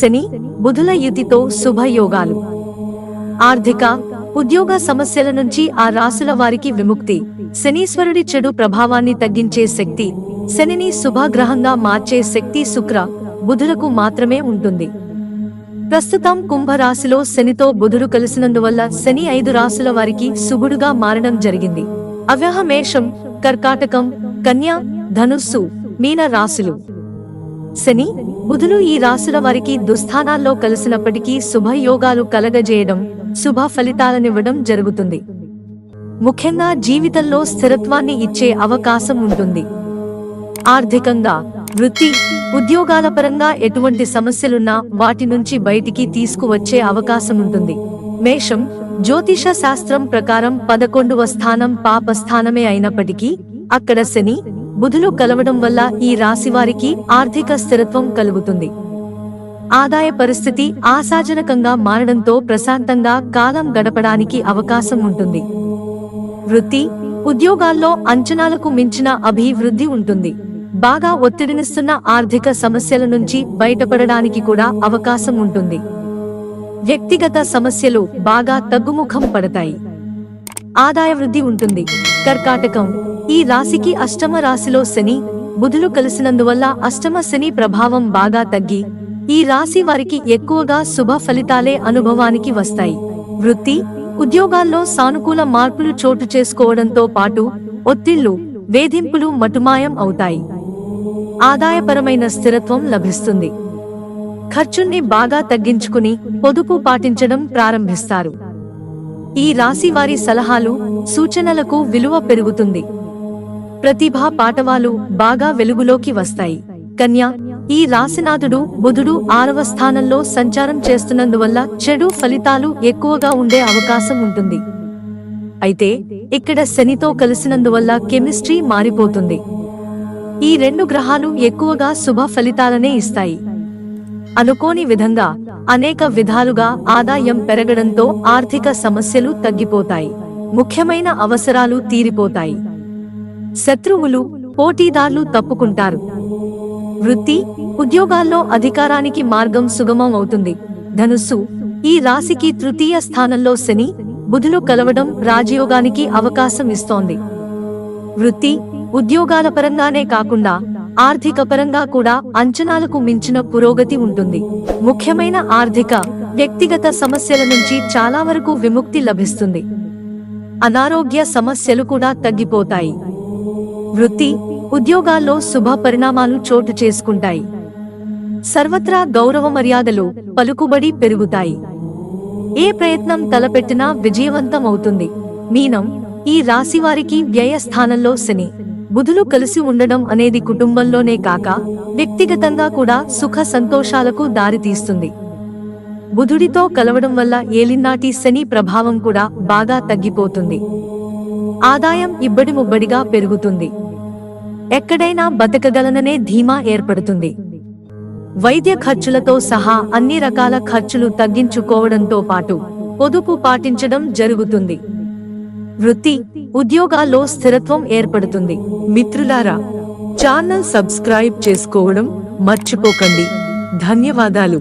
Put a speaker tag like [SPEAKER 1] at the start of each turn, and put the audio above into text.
[SPEAKER 1] శని బుధుల యుతితో శుభయోగాలు. ఆర్థిక ఉద్యోగ సమస్యల నుంచి ఆ రాసుల వారికి విముక్తి. శనీశ్వరుడి చెడు ప్రభావాన్ని తగ్గించే శక్తి. శనిని శుభగ్రహంగా మార్చే శక్తి శుక్ర బుధులకు మాత్రమే ఉంటుంది. ప్రస్తుతం కుంభరాశిలో శనితో బుధుడు కలిసినందువల్ల శని ఐదు రాసుల వారికి శుభుడుగా మారడం జరిగింది. అవ్యహమేషం కర్కాటకం కన్య ధనుస్సు మీన రాశులు శని బుధులు ఈ రాశుల వారికి దుస్థానాల్లో కలిసినప్పటికీ శుభయోగాలు కలగజేయడం శుభ ఫలితాలనివ్వడం జరుగుతుంది. ముఖ్యంగా జీవితంలో స్థిరత్వాన్ని ఇచ్చే అవకాశం ఉంటుంది. ఆర్థికంగా వృత్తి ఉద్యోగాల పరంగా ఎటువంటి సమస్యలున్నా వాటి నుంచి బయటికి తీసుకువచ్చే అవకాశం ఉంటుంది. మేషం జ్యోతిష శాస్త్రం ప్రకారం పదకొండవ స్థానం పాపస్థానమే అయినప్పటికీ అక్కడ శని బుధులు కలవడం వల్ల ఈ రాశి వారికి ఆర్థిక స్థిరత్వం కలుగుతుంది. ఆదాయ పరిస్థితి ఆశాజనకంగా మారడంతో ప్రశాంతంగా కాలం గడపడానికి అవకాశం ఉంటుంది. వృత్తి ఉద్యోగాల్లో అంచనాలకు మించిన అభివృద్ధి ఉంటుంది. బాగా ఒత్తిడినిస్తున్న ఆర్థిక సమస్యల నుంచి బయటపడడానికి కూడా అవకాశం ఉంటుంది. వ్యక్తిగత సమస్యలు బాగా తగ్గుముఖం పడతాయి. ఆదాయ వృద్ధి ఉంటుంది. కర్కాటకం ఈ రాశికి అష్టమ రాశిలో శని బుధులు కలిసినందువల్ల అష్టమ శని ప్రభావం బాగా తగ్గి ఈ రాశి వారికి ఎక్కువగా శుభ ఫలితాలే అనుభవానికి వస్తాయి. వృత్తి ఉద్యోగాల్లో సానుకూల మార్పులు చోటు చేసుకోవడంతో పాటు ఒత్తిళ్ళు వేధింపులు మటుమాయం అవుతాయి. ఆదాయపరమైన స్థిరత్వం లభిస్తుంది. ఖర్చుల్ని బాగా తగ్గించుకుని పొదుపు పాటించడం ప్రారంభిస్తారు. ఈ రాశి వారి సలహాలు సూచనలకు విలువ పెరుగుతుంది. ప్రతిభా పాటవాలు బాగా వెలుగులోకి వస్తాయి. కన్య ఈ రాశినాథుడు బుధుడు ఆరవ స్థానంలో సంచారం చేస్తున్నందువల్ల చెడు ఫలితాలు ఎక్కువగా ఉండే అవకాశం ఉంటుంది. అయితే ఇక్కడ శనితో కలిసినందువల్ల కెమిస్ట్రీ మారిపోతుంది. ఈ రెండు గ్రహాలు ఎక్కువగా శుభ ఫలితాలనే ఇస్తాయి. అనుకోని విధంగా అనేక విధాలుగా ఆదాయం పెరగడంతో ఆర్థిక సమస్యలు తగ్గిపోతాయి. ముఖ్యమైన అవసరాలు తీరిపోతాయి. శత్రువులు పోటీదారులు తప్పుకుంటారు. వృత్తి ఉద్యోగాల్లో అధికారానికి మార్గం సుగమం అవుతుంది. ధనుస్సు ఈ రాశికి తృతీయ స్థానంలో శని బుధులు కలవడం రాజయోగానికి అవకాశం ఇస్తోంది. వృత్తి ఉద్యోగాల పరంగానే కాకుండా ఆర్థిక పరంగా కూడా అంచనాలకు మించిన పురోగతి ఉంటుంది. ముఖ్యమైన ఆర్థిక వ్యక్తిగత సమస్యల నుంచి చాలా వరకు విముక్తి లభిస్తుంది. అనారోగ్య సమస్యలు కూడా తగ్గిపోతాయి. వృత్తి ఉద్యోగాల్లో శుభ పరిణామాలు చోటు చేసుకుంటాయి. సర్వత్రా గౌరవ మర్యాదలు పలుకుబడి పెరుగుతాయి. ఏ ప్రయత్నం తలపెట్టినా విజయవంతం అవుతుంది మీనం ఈ రాశివారికి వ్యయ స్థానంలో శని. బుధులు కలిసి ఉండడం అనేది కుటుంబంలోనే కాక వ్యక్తిగతంగా కూడా సుఖ సంతోషాలకు దారితీస్తుంది బుధుడితో కలవడం వల్ల ఏలినాటి శని ప్రభావం కూడా బాగా తగ్గిపోతుంది. ఆదాయం ఇబ్బడి ముబ్బడిగా పెరుగుతుంది. ఎక్కడైనా బతకగలననే ధీమా ఏర్పడుతుంది. వైద్య ఖర్చులతో సహా అన్ని రకాల ఖర్చులు తగ్గించుకోవడంతో పాటు పొదుపు పాటించడం జరుగుతుంది. వృత్తి ఉద్యోగాల్లో స్థిరత్వం ఏర్పడుతుంది. మిత్రులారా ఛానల్ సబ్స్క్రైబ్ చేసుకోవడం మర్చిపోకండి. ధన్యవాదాలు.